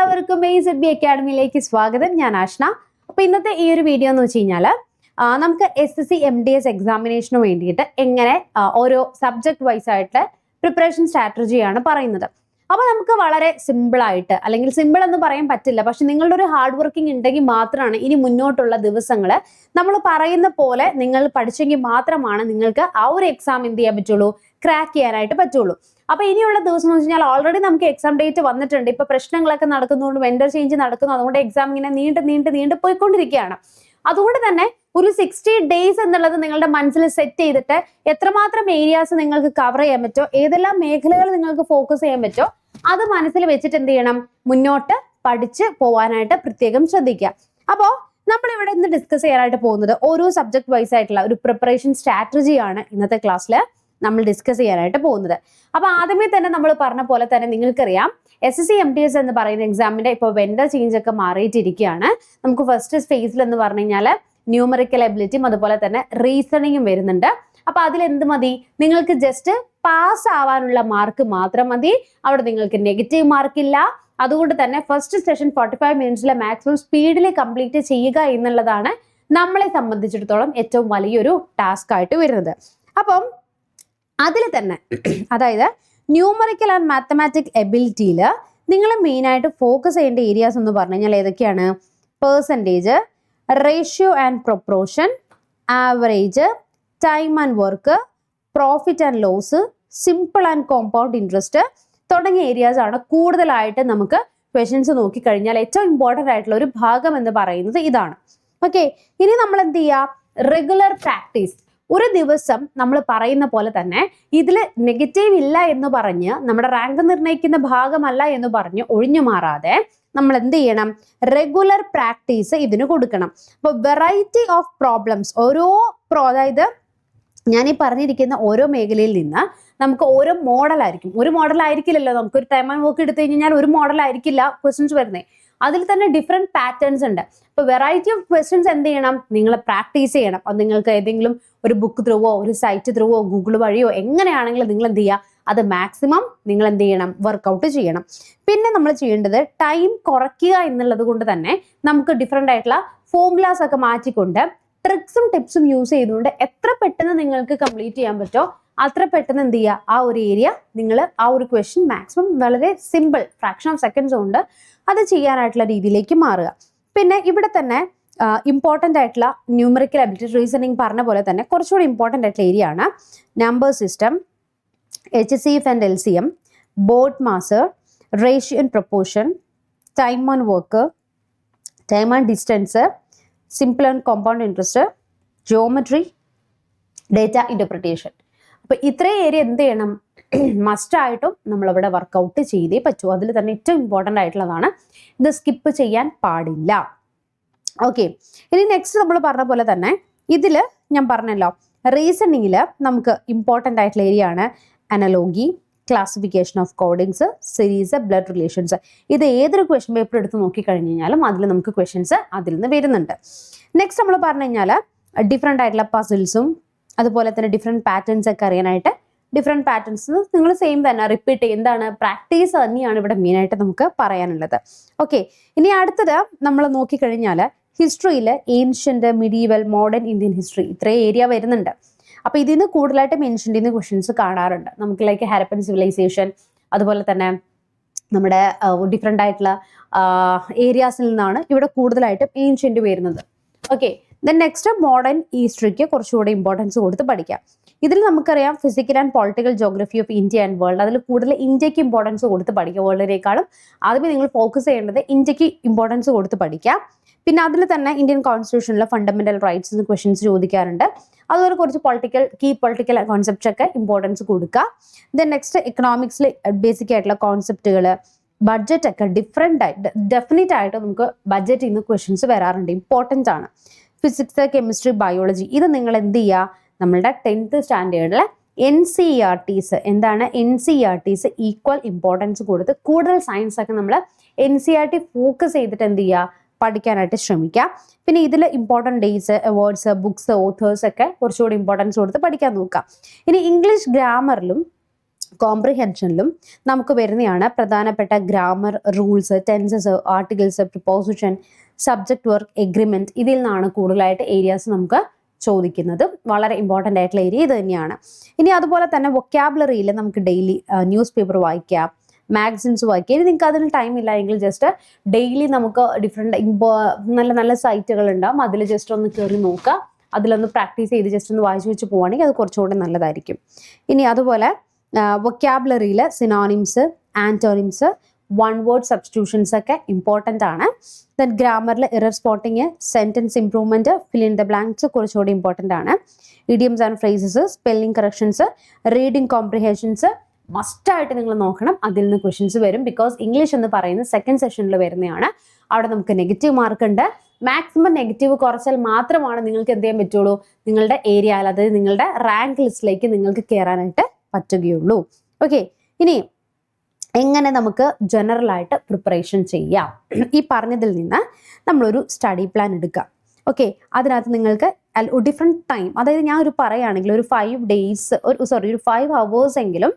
എല്ലാവർക്കും A Z B അക്കാഡമിയിലേക്ക് സ്വാഗതം. ഞാൻ ആഷ്ന. അപ്പൊ ഇന്നത്തെ ഈ ഒരു വീഡിയോ എന്ന് വെച്ച് കഴിഞ്ഞാൽ നമുക്ക് S S C M D S എക്സാമിനേഷന് വേണ്ടിയിട്ട് എങ്ങനെ ഓരോ സബ്ജക്ട് വൈസ് ആയിട്ട് പ്രിപ്പറേഷൻ സ്ട്രാറ്റജിയാണ് പറയുന്നത്. അപ്പൊ നമുക്ക് വളരെ സിമ്പിൾ ആയിട്ട് അല്ലെങ്കിൽ സിമ്പിൾ എന്ന് പറയാൻ പറ്റില്ല പക്ഷെ നിങ്ങളുടെ ഒരു ഹാർഡ് വർക്കിംഗ് ഉണ്ടെങ്കിൽ മാത്രമാണ് ഇനി മുന്നോട്ടുള്ള ദിവസങ്ങൾ നമ്മൾ പറയുന്ന പോലെ നിങ്ങൾ പഠിച്ചെങ്കിൽ മാത്രമാണ് നിങ്ങൾക്ക് ആ ഒരു എക്സാം എന്ത് ചെയ്യാൻ പറ്റുള്ളൂ? ക്രാക്ക് ചെയ്യാനായിട്ട് പറ്റുള്ളൂ. അപ്പൊ ഇനിയുള്ള ദിവസം എന്ന് വെച്ച് കഴിഞ്ഞാൽ ഓൾറെഡി നമുക്ക് എക്സാം ഡേറ്റ് വന്നിട്ടുണ്ട്. ഇപ്പൊ പ്രശ്നങ്ങളൊക്കെ നടക്കുന്നതുകൊണ്ട് വെണ്ടർ ചേഞ്ച് നടക്കുന്നു. അതുകൊണ്ട് എക്സാം ഇങ്ങനെ നീണ്ട് നീണ്ട് നീണ്ട് പോയിക്കൊണ്ടിരിക്കുകയാണ്. അതുകൊണ്ട് തന്നെ ഒരു സിക്സ്റ്റി ഡേയ്സ് എന്നുള്ളത് നിങ്ങളുടെ മനസ്സിൽ സെറ്റ് ചെയ്തിട്ട് എത്രമാത്രം ഏരിയാസ് നിങ്ങൾക്ക് കവർ ചെയ്യാൻ പറ്റോ ഏതെല്ലാം മേഖലകൾ നിങ്ങൾക്ക് ഫോക്കസ് ചെയ്യാൻ പറ്റോ അത് മനസ്സിൽ വെച്ചിട്ട് എന്ത് ചെയ്യണം? മുന്നോട്ട് പഠിച്ച് പോവാനായിട്ട് പ്രത്യേകം ശ്രദ്ധിക്കുക. അപ്പോൾ നമ്മൾ ഇവിടെ ഇന്ന് ഡിസ്കസ് ചെയ്യാനായിട്ട് പോകുന്നത് ഓരോ സബ്ജക്ട് വൈസ് ആയിട്ടുള്ള ഒരു പ്രിപ്പറേഷൻ സ്ട്രാറ്റജിയാണ് ഇന്നത്തെ ക്ലാസ്സിൽ നമ്മൾ ഡിസ്കസ് ചെയ്യാനായിട്ട് പോകുന്നത്. അപ്പൊ ആദ്യമേ തന്നെ നമ്മൾ പറഞ്ഞ പോലെ തന്നെ നിങ്ങൾക്കറിയാം S S C M T S എന്ന് പറയുന്ന എക്സാമിന്റെ ഇപ്പൊ വെൻഡർ ചേഞ്ച് ഒക്കെ മാറിയിട്ടിരിക്കുകയാണ്. നമുക്ക് ഫസ്റ്റ് ഫേസിൽ എന്ന് പറഞ്ഞു കഴിഞ്ഞാൽ ന്യൂമറിക്കൽ എബിലിറ്റിയും അതുപോലെ തന്നെ റീസണിങ്ങും വരുന്നുണ്ട്. അപ്പൊ അതിൽ എന്ത് മതി? നിങ്ങൾക്ക് ജസ്റ്റ് പാസ് ആവാനുള്ള മാർക്ക് മാത്രം മതി. അവിടെ നിങ്ങൾക്ക് നെഗറ്റീവ് മാർക്ക് ഇല്ല. അതുകൊണ്ട് തന്നെ ഫസ്റ്റ് സെഷൻ ഫോർട്ടി ഫൈവ് മിനിറ്റ്സിലെ മാക്സിമം സ്പീഡിൽ കംപ്ലീറ്റ് ചെയ്യുക എന്നുള്ളതാണ് നമ്മളെ സംബന്ധിച്ചിടത്തോളം ഏറ്റവും വലിയൊരു ടാസ്ക് ആയിട്ട് വരുന്നത്. അപ്പം അതിൽ തന്നെ അതായത് ന്യൂമറിക്കൽ ആൻഡ് മാത്തമാറ്റിക് എബിലിറ്റിയിൽ നിങ്ങൾ മെയിനായിട്ട് ഫോക്കസ് ചെയ്യേണ്ട ഏരിയാസ് എന്ന് പറഞ്ഞു കഴിഞ്ഞാൽ ഏതൊക്കെയാണ്? Percentage ratio and proportion average time and work profit and loss simple and compound interest തുടങ്ങിയ ഏരിയാസ് ആണ് കൂടുതലായിട്ട് നമുക്ക് ക്വസ്റ്റ്യൻസ് നോക്കിക്കഴിഞ്ഞാൽ ഏറ്റവും ഇമ്പോർട്ടന്റ് ആയിട്ടുള്ള ഒരു ഭാഗം എന്ന് പറയുന്നത് ഇതാണ്. ഓക്കെ ഇനി നമ്മൾ എന്ത് ചെയ്യുക? റെഗുലർ പ്രാക്ടീസ് ഒരു ദിവസം നമ്മൾ പറയുന്ന പോലെ തന്നെ ഇതിൽ നെഗറ്റീവ് ഇല്ല എന്ന് പറഞ്ഞ് നമ്മുടെ റാങ്ക് നിർണയിക്കുന്ന ഭാഗമല്ല എന്ന് പറഞ്ഞ് ഒഴിഞ്ഞു മാറാതെ നമ്മൾ എന്ത് ചെയ്യണം? റെഗുലർ പ്രാക്ടീസ് ഇതിന് കൊടുക്കണം. അപ്പോൾ വെറൈറ്റി ഓഫ് പ്രോബ്ലംസ് ഓരോ പ്രോ അതായത് ഞാൻ ഈ പറഞ്ഞിരിക്കുന്ന ഓരോ മേഖലയിൽ നിന്ന് നമുക്ക് ഓരോ മോഡലായിരിക്കും ഒരു മോഡൽ ആയിരിക്കില്ലല്ലോ. നമുക്ക് ഒരു ടൈം ആൻഡ് വർക്ക് എടുത്തു കഴിഞ്ഞാൽ ഒരു മോഡൽ ആയിരിക്കില്ല ക്വസ്റ്റ്യൻസ് വരുന്നത് അതിൽ തന്നെ ഡിഫറെന്റ് പാറ്റേൺസ് ഉണ്ട്. അപ്പോൾ വെറൈറ്റി ഓഫ് ക്വസ്റ്റ്യൻസ് എന്ത് ചെയ്യണം? നിങ്ങൾ പ്രാക്ടീസ് ചെയ്യണം. അത് നിങ്ങൾക്ക് ഏതെങ്കിലും ഒരു ബുക്ക് ത്രൂവോ ഒരു സൈറ്റ് ത്രൂവോ ഗൂഗിൾ വഴിയോ എങ്ങനെയാണെങ്കിലും നിങ്ങൾ എന്ത് ചെയ്യുക? അത് മാക്സിമം നിങ്ങൾ എന്ത് ചെയ്യണം? വർക്കൗട്ട് ചെയ്യണം. പിന്നെ നമ്മൾ ചെയ്യേണ്ടത് ടൈം കുറയ്ക്കുക എന്നുള്ളത് കൊണ്ട് തന്നെ നമുക്ക് ഡിഫറെന്റ് ആയിട്ടുള്ള ഫോർമുലാസ് ഒക്കെ മാറ്റിക്കൊണ്ട് ട്രിക്സും ടിപ്സും യൂസ് ചെയ്തുകൊണ്ട് എത്ര പെട്ടെന്ന് നിങ്ങൾക്ക് കംപ്ലീറ്റ് ചെയ്യാൻ പറ്റോ അത്ര പെട്ടെന്ന് എന്ത് ചെയ്യുക ആ ഒരു ഏരിയ നിങ്ങൾ ആ ഒരു ക്വസ്റ്റ്യൻ മാക്സിമം വളരെ സിമ്പിൾ ഫ്രാക്ഷൻ ഓഫ് സെക്കൻഡ്സ് കൊണ്ട് അത് ചെയ്യാനായിട്ടുള്ള രീതിയിലേക്ക് മാറുക. പിന്നെ ഇവിടെ തന്നെ ഇമ്പോർട്ടന്റ് ആയിട്ടുള്ള ന്യൂമറിക്കൽ അബിലിറ്റി റീസണിങ് പറഞ്ഞ പോലെ തന്നെ കുറച്ചുകൂടി ഇമ്പോർട്ടന്റ് ആയിട്ടുള്ള ഏരിയ ആണ്. Number system H C F and L C M board മാസർ റേഷ്യൻ and proportion time on work time and distance simple and compound interest geometry data interpretation അപ്പോൾ ഇത്രയും area എന്ത് ചെയ്യണം? മസ്റ്റായിട്ടും നമ്മളിവിടെ വർക്കൗട്ട് ചെയ്തേ പറ്റൂ. അതിൽ തന്നെ ഏറ്റവും ഇമ്പോർട്ടന്റ് ആയിട്ടുള്ളതാണ് ഇത് സ്കിപ്പ് ചെയ്യാൻ പാടില്ല. ഓക്കെ ഇനി നെക്സ്റ്റ് നമ്മൾ പറഞ്ഞ പോലെ തന്നെ ഇതിൽ ഞാൻ പറഞ്ഞല്ലോ റീസണിങ്ങിൽ നമുക്ക് ഇമ്പോർട്ടന്റ് ആയിട്ടുള്ള ഏരിയ ആണ് analogy classification of codings series blood relations ഇത് ഏതൊരു ക്വസ്റ്റ്യൻ പേപ്പർ എടുത്ത് നോക്കിക്കഴിഞ്ഞ് കഴിഞ്ഞാലും അതിൽ നമുക്ക് ക്വസ്റ്റ്യൻസ് അതിൽ നിന്ന് വരുന്നുണ്ട്. നെക്സ്റ്റ് നമ്മൾ പറഞ്ഞു കഴിഞ്ഞാൽ ഡിഫറെന്റ് ആയിട്ടുള്ള പസിൽസും അതുപോലെ തന്നെ ഡിഫറെന്റ് പാറ്റേൺസ് ഒക്കെ അറിയാനായിട്ട് ഡിഫറെന്റ് പാറ്റേൺസ് നിങ്ങൾ സെയിം തന്നെ റിപ്പീറ്റ് എന്താണ്? പ്രാക്ടീസ് തന്നെയാണ് ഇവിടെ മെയിനായിട്ട് നമുക്ക് പറയാനുള്ളത്. ഓക്കെ ഇനി അടുത്തത് നമ്മൾ നോക്കിക്കഴിഞ്ഞാൽ ഹിസ്റ്ററിയിൽ ancient medieval modern Indian history ഇത്രയും ഏരിയ വരുന്നുണ്ട്. അപ്പോൾ ഇതിൽ നിന്ന് കൂടുതലായിട്ടും മെൻഷൻ ചെയ്യുന്ന ക്വസ്റ്റ്യൻസ് കാണാറുണ്ട്. നമുക്ക് ലൈക്ക് ഹാരപ്പൻ സിവിലൈസേഷൻ അതുപോലെ തന്നെ നമ്മുടെ ഡിഫറെന്റ് ആയിട്ടുള്ള ഏരിയാസിൽ നിന്നാണ് ഇവിടെ കൂടുതലായിട്ടും ഏൻഷ്യന്റ് വരുന്നത്. ഓക്കെ ദെൻ നെക്സ്റ്റ് മോഡേൺ ഹിസ്റ്ററിക്ക് കുറച്ചുകൂടി ഇമ്പോർട്ടൻസ് കൊടുത്ത് പഠിക്കാം. ഇതിൽ നമുക്കറിയാം physical and political geography of India and world അതിൽ കൂടുതൽ ഇന്ത്യയ്ക്ക് ഇമ്പോർട്ടൻസ് കൊടുത്ത് പഠിക്കുക വേൾഡിനേക്കാളും ആദ്യമേ നിങ്ങൾ ഫോക്കസ് ചെയ്യേണ്ടത് ഇന്ത്യയ്ക്ക് ഇമ്പോർട്ടൻസ് കൊടുത്ത് പഠിക്കാം. പിന്നെ അതിൽ തന്നെ ഇന്ത്യൻ കോൺസ്റ്റിറ്റ്യൂഷനിലെ ഫണ്ടമെന്റൽ റൈറ്റ്സ് ക്വസ്റ്റ്യൻസ് ചോദിക്കാറുണ്ട്. അതുപോലെ കുറച്ച് പൊളിറ്റിക്കൽ കീ പൊളിറ്റിക്കൽ കോൺസെപ്റ്റ്സ് ഒക്കെ ഇമ്പോർട്ടൻസ് കൊടുക്കുക ദെൻ നെക്സ്റ്റ് എക്കണോമിക്സിൽ ബേസിക് ആയിട്ടുള്ള കോൺസെപ്റ്റുകൾ ബഡ്ജറ്റ് ഒക്കെ ഡിഫറെന്റ് ആയിട്ട് ഡെഫിനറ്റ് ആയിട്ട് നമുക്ക് ബഡ്ജറ്റിൽ നിന്ന് ക്വസ്റ്റ്യൻസ് വരാറുണ്ട്. ഇമ്പോർട്ടന്റ് ആണ്. ഫിസിക്സ് കെമിസ്ട്രി ബയോളജി ഇത് നിങ്ങൾ എന്ത് ചെയ്യുക? നമ്മളുടെ ടെൻത്ത് സ്റ്റാൻഡേർഡിലെ എൻ സി ആർ ടീസ് എന്താണ് N C R Ts equal importance കൊടുത്ത് കൂടുതൽ സയൻസ് ഒക്കെ നമ്മൾ N C R T focus ചെയ്തിട്ട് എന്ത് ചെയ്യുക? പഠിക്കാനായിട്ട് ശ്രമിക്കുക. പിന്നെ ഇതിൽ important days awards books authors ഒക്കെ കുറച്ചുകൂടി ഇമ്പോർട്ടൻസ് കൊടുത്ത് പഠിക്കാൻ നോക്കുക. ഇനി ഇംഗ്ലീഷ് ഗ്രാമറിലും കോംപ്രിഹെൻഷനിലും നമുക്ക് വരുന്നതാണ് പ്രധാനപ്പെട്ട grammar rules tenses articles preposition subject verb agreement ഇതിൽ നിന്നാണ് കൂടുതലായിട്ട് ഏരിയാസ് നമുക്ക് ചോദിക്കുന്നത്. വളരെ ഇമ്പോർട്ടന്റ് ആയിട്ടുള്ള ഏരിയ ഇത് തന്നെയാണ്. ഇനി അതുപോലെ തന്നെ വൊക്കാബുലറിയിൽ നമുക്ക് ഡെയിലി ന്യൂസ് പേപ്പർ വായിക്കാം മാഗസിൻസ് വായിക്കുക ഇനി നിങ്ങൾക്ക് അതിന് ടൈം ഇല്ല എങ്കിൽ ജസ്റ്റ് ഡെയിലി നമുക്ക് ഡിഫറെന്റ് നല്ല നല്ല സൈറ്റുകൾ ഉണ്ടാവും. അതിൽ ജസ്റ്റ് ഒന്ന് കയറി നോക്കുക. അതിലൊന്ന് പ്രാക്ടീസ് ചെയ്ത് ജസ്റ്റ് ഒന്ന് വായിച്ചു വെച്ച് പോവുകയാണെങ്കിൽ അത് കുറച്ചുകൂടെ നല്ലതായിരിക്കും. ഇനി അതുപോലെ വൊക്കാബുലറിയിൽ synonyms antonyms one word substitutions ഒക്കെ ഇമ്പോർട്ടന്റ് ആണ്. Then ഗ്രാമറിൽ error spotting sentence improvement fill in the blanks കുറച്ചുകൂടി ഇമ്പോർട്ടന്റ് ആണ്. Idioms and phrases spelling corrections reading comprehensions മസ്റ്റായിട്ട് നിങ്ങൾ നോക്കണം. അതിൽ നിന്ന് ക്വസ്റ്റ്യൻസ് വരും. ബിക്കോസ് ഇംഗ്ലീഷ് എന്ന് പറയുന്നത് സെക്കൻഡ് സെഷനിൽ വരുന്നതാണ്. അവിടെ നമുക്ക് നെഗറ്റീവ് മാർക്ക് ഉണ്ട്. മാക്സിമം നെഗറ്റീവ് കുറച്ചാൽ മാത്രമാണ് നിങ്ങൾക്ക് എന്ത് ചെയ്യാൻ പറ്റുള്ളൂ? നിങ്ങളുടെ ഏരിയയിൽ അതായത് നിങ്ങളുടെ റാങ്ക് ലിസ്റ്റിലേക്ക് നിങ്ങൾക്ക് കയറാനായിട്ട് പറ്റുകയുള്ളൂ. ഓക്കെ ഇനി എങ്ങനെ നമുക്ക് ജനറലായിട്ട് പ്രിപ്പറേഷൻ ചെയ്യാം? ഈ പറഞ്ഞതിൽ നിന്ന് നമ്മളൊരു സ്റ്റഡി പ്ലാൻ എടുക്കാം. ഓക്കെ അതിനകത്ത് നിങ്ങൾക്ക് ഡിഫറെന്റ് ടൈം അതായത് ഞാൻ ഒരു പറയുകയാണെങ്കിൽ ഒരു ഫൈവ് ഡേയ്സ് ഒരു സോറി ഒരു ഫൈവ് അവേഴ്സ് എങ്കിലും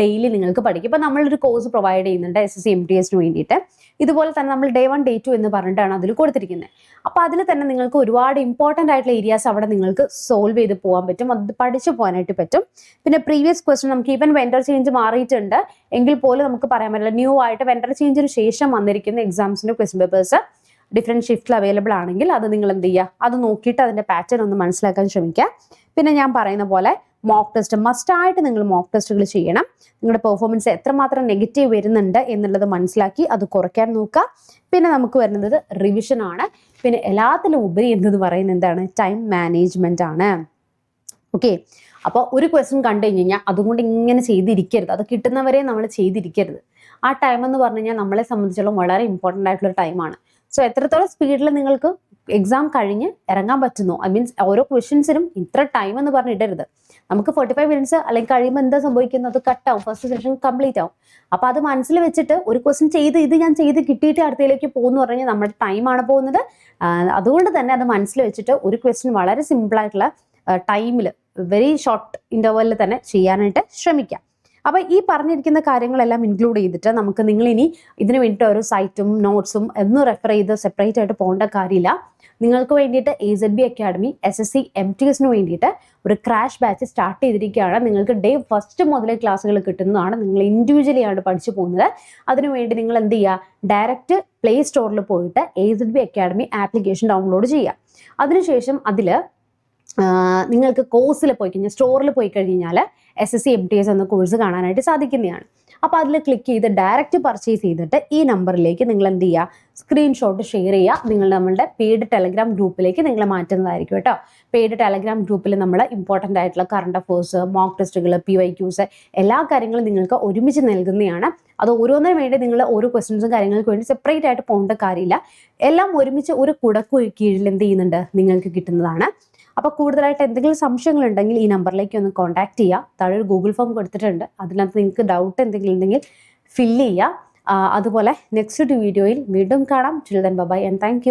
ഡെയിലി നിങ്ങൾക്ക് പഠിക്കും. ഇപ്പം നമ്മളൊരു കോഴ്സ് പ്രൊവൈഡ് ചെയ്യുന്നുണ്ട് S S C M T എസിന് വേണ്ടിയിട്ട്. ഇതുപോലെ തന്നെ നമ്മൾ ഡേ വൺ ഡേ ടു എന്ന് പറഞ്ഞിട്ടാണ് അതിൽ കൊടുത്തിരിക്കുന്നത് അപ്പോൾ അതിൽ തന്നെ നിങ്ങൾക്ക് ഒരുപാട് ഇമ്പോർട്ടന്റ് ആയിട്ടുള്ള ഏരിയാസ് അവിടെ നിങ്ങൾക്ക് സോൾവ് ചെയ്ത് പോകാൻ പറ്റും അത് പഠിച്ചു പോകാനായിട്ട് പറ്റും. പിന്നെ പ്രീവിയസ് ക്വസ്റ്റൻ നമുക്ക് ഈവൻ വെൻഡർ ചേഞ്ച് മാറിയിട്ടുണ്ട്. എങ്കിൽ പോലും നമുക്ക് പറയാൻ പറ്റില്ല ന്യൂ ആയിട്ട് വെൻഡർ ചേഞ്ചിന് ശേഷം വന്നിരിക്കുന്ന എക്സാംസിന്റെ ക്വസ്റ്റ്യൻ പേപ്പേഴ്സ് ഡിഫറെന്റ് ഷിഫ്റ്റിൽ അവൈലബിൾ ആണെങ്കിൽ അത് നിങ്ങൾ എന്ത് ചെയ്യുക? അത് നോക്കിയിട്ട് അതിന്റെ പാറ്റേൺ ഒന്ന് മനസ്സിലാക്കാൻ ശ്രമിക്കുക. പിന്നെ ഞാൻ പറയുന്ന പോലെ മോക്ക് ടെസ്റ്റ് മസ്റ്റ് ആയിട്ട് നിങ്ങൾ മോക്ക് ടെസ്റ്റുകൾ ചെയ്യണം. നിങ്ങളുടെ പെർഫോമൻസ് എത്രമാത്രം നെഗറ്റീവ് വരുന്നുണ്ട് എന്നുള്ളത് മനസ്സിലാക്കി അത് കുറയ്ക്കാൻ നോക്കുക. പിന്നെ നമുക്ക് വരുന്നത് റിവിഷൻ ആണ്. പിന്നെ എല്ലാത്തിലും ഉപരി എന്നത് പറയുന്നത് എന്താണ്? ടൈം മാനേജ്മെന്റ് ആണ്. ഓക്കെ അപ്പോൾ ഒരു ക്വസ്റ്റ്യൻ കണ്ടു കഴിഞ്ഞ് കഴിഞ്ഞാൽ അതുകൊണ്ട് ഇങ്ങനെ ചെയ്തിരിക്കരുത്. അത് കിട്ടുന്നവരെ നമ്മൾ ചെയ്തിരിക്കരുത്. ആ ടൈം എന്ന് പറഞ്ഞു കഴിഞ്ഞാൽ നമ്മളെ സംബന്ധിച്ചോളം വളരെ ഇമ്പോർട്ടന്റ് ആയിട്ടുള്ള ടൈമാണ് സോ എത്രത്തോളം സ്പീഡിൽ നിങ്ങൾക്ക് എക്സാം കഴിഞ്ഞ് ഇറങ്ങാൻ പറ്റുന്നു? ഐ മീൻസ് ഓരോ ക്വസ്റ്റ്യൻസിനും ഇത്ര ടൈം എന്ന് പറഞ്ഞിടരുത്. നമുക്ക് ഫോർട്ടി ഫൈവ് മിനിറ്റ്സ് അല്ലെങ്കിൽ കഴിയുമ്പോൾ എന്താ സംഭവിക്കുന്നത്? അത് കട്ടാവും ഫസ്റ്റ് സെഷൻ കംപ്ലീറ്റ് ആവും. അപ്പോൾ അത് മനസ്സിൽ വെച്ചിട്ട് ഒരു ക്വസ്റ്റ്യൻ ചെയ്ത് ഇത് ഞാൻ ചെയ്ത് കിട്ടിയിട്ട് അടുത്തയിലേക്ക് പോകുന്നു പറഞ്ഞാൽ നമ്മുടെ ടൈമാണ് പോകുന്നത്. അതുകൊണ്ട് തന്നെ അത് മനസ്സിൽ വെച്ചിട്ട് ഒരു ക്വസ്റ്റ്യൻ വളരെ സിമ്പിൾ ആയിട്ടുള്ള ടൈമിൽ വെരി ഷോർട്ട് ഇന്റർവെല്ലിൽ തന്നെ ചെയ്യാനായിട്ട് ശ്രമിക്കാം. അപ്പോൾ ഈ പറഞ്ഞിരിക്കുന്ന കാര്യങ്ങളെല്ലാം ഇൻക്ലൂഡ് ചെയ്തിട്ട് നമുക്ക് നിങ്ങൾ ഇനി ഇതിന് വേണ്ടിയിട്ട് ഓരോ സൈറ്റും നോട്ട്സും എന്നും റെഫർ ചെയ്ത് സെപ്പറേറ്റ് ആയിട്ട് പോകേണ്ട കാര്യമില്ല. നിങ്ങൾക്ക് വേണ്ടിയിട്ട് A Z B academy S S C M T എസിന് വേണ്ടിയിട്ട് ഒരു ക്രാഷ് ബാച്ച് സ്റ്റാർട്ട് ചെയ്തിരിക്കുകയാണ്. നിങ്ങൾക്ക് ഡേ ഫസ്റ്റ് മുതലേ ക്ലാസ്സുകൾ കിട്ടുന്നതാണ് നിങ്ങൾ ഇൻഡിവിജ്വലി ആണ് പഠിച്ചു പോകുന്നത്. അതിനുവേണ്ടി നിങ്ങൾ എന്ത് ചെയ്യുക? ഡയറക്റ്റ് പ്ലേ സ്റ്റോറിൽ പോയിട്ട് A Z B academy application download ചെയ്യുക. അതിനുശേഷം അതിൽ നിങ്ങൾക്ക് കോഴ്സിൽ പോയി കഴിഞ്ഞാൽ സ്റ്റോറിൽ പോയി കഴിഞ്ഞാൽ S S C M T S എന്ന കോഴ്സ് കാണാനായിട്ട് സാധിക്കുന്നതാണ്. അപ്പോൾ അതിൽ ക്ലിക്ക് ചെയ്ത് ഡയറക്റ്റ് പർച്ചേസ് ചെയ്തിട്ട് ഈ നമ്പറിലേക്ക് നിങ്ങൾ എന്ത് ചെയ്യുക സ്ക്രീൻഷോട്ട് ഷെയർ ചെയ്യുക നിങ്ങൾ നമ്മളുടെ പെയ്ഡ് ടെലഗ്രാം ഗ്രൂപ്പിലേക്ക് നിങ്ങൾ മാറ്റുന്നതായിരിക്കും കേട്ടോ. പെയ്ഡ് ടെലഗ്രാം ഗ്രൂപ്പിൽ നമ്മൾ ഇമ്പോർട്ടന്റ് ആയിട്ടുള്ള കറണ്ട് അഫേഴ്സ് മോക്ക് ടെസ്റ്റുകൾ പി വൈ ക്യൂസ് എല്ലാ കാര്യങ്ങളും നിങ്ങൾക്ക് ഒരുമിച്ച് നൽകുന്നതാണ്. അത് ഓരോന്നിനും വേണ്ടി നിങ്ങൾ ഓരോ ക്വസ്റ്റ്യൻസും കാര്യങ്ങൾക്ക് വേണ്ടി സെപ്പറേറ്റ് ആയിട്ട് പോകേണ്ട കാര്യമില്ല. എല്ലാം ഒരുമിച്ച് ഒരു കുടക്കു കീഴിൽ എന്ത് ചെയ്യുന്നുണ്ട് നിങ്ങൾക്ക് കിട്ടുന്നതാണ്. അപ്പോൾ കൂടുതലായിട്ട് എന്തെങ്കിലും സംശയങ്ങൾ ഉണ്ടെങ്കിൽ ഈ നമ്പറിലേക്ക് ഒന്ന് കോൺടാക്ട് ചെയ്യുക താഴെ ഒരു ഗൂഗിൾ ഫോം കൊടുത്തിട്ടുണ്ട്. അതിനകത്ത് നിങ്ങൾക്ക് ഡൗട്ട് എന്തെങ്കിലും ഉണ്ടെങ്കിൽ ഫില്ല് ചെയ്യുക അതുപോലെ നെക്സ്റ്റ് വീഡിയോയിൽ വീണ്ടും കാണാം. Children by and thank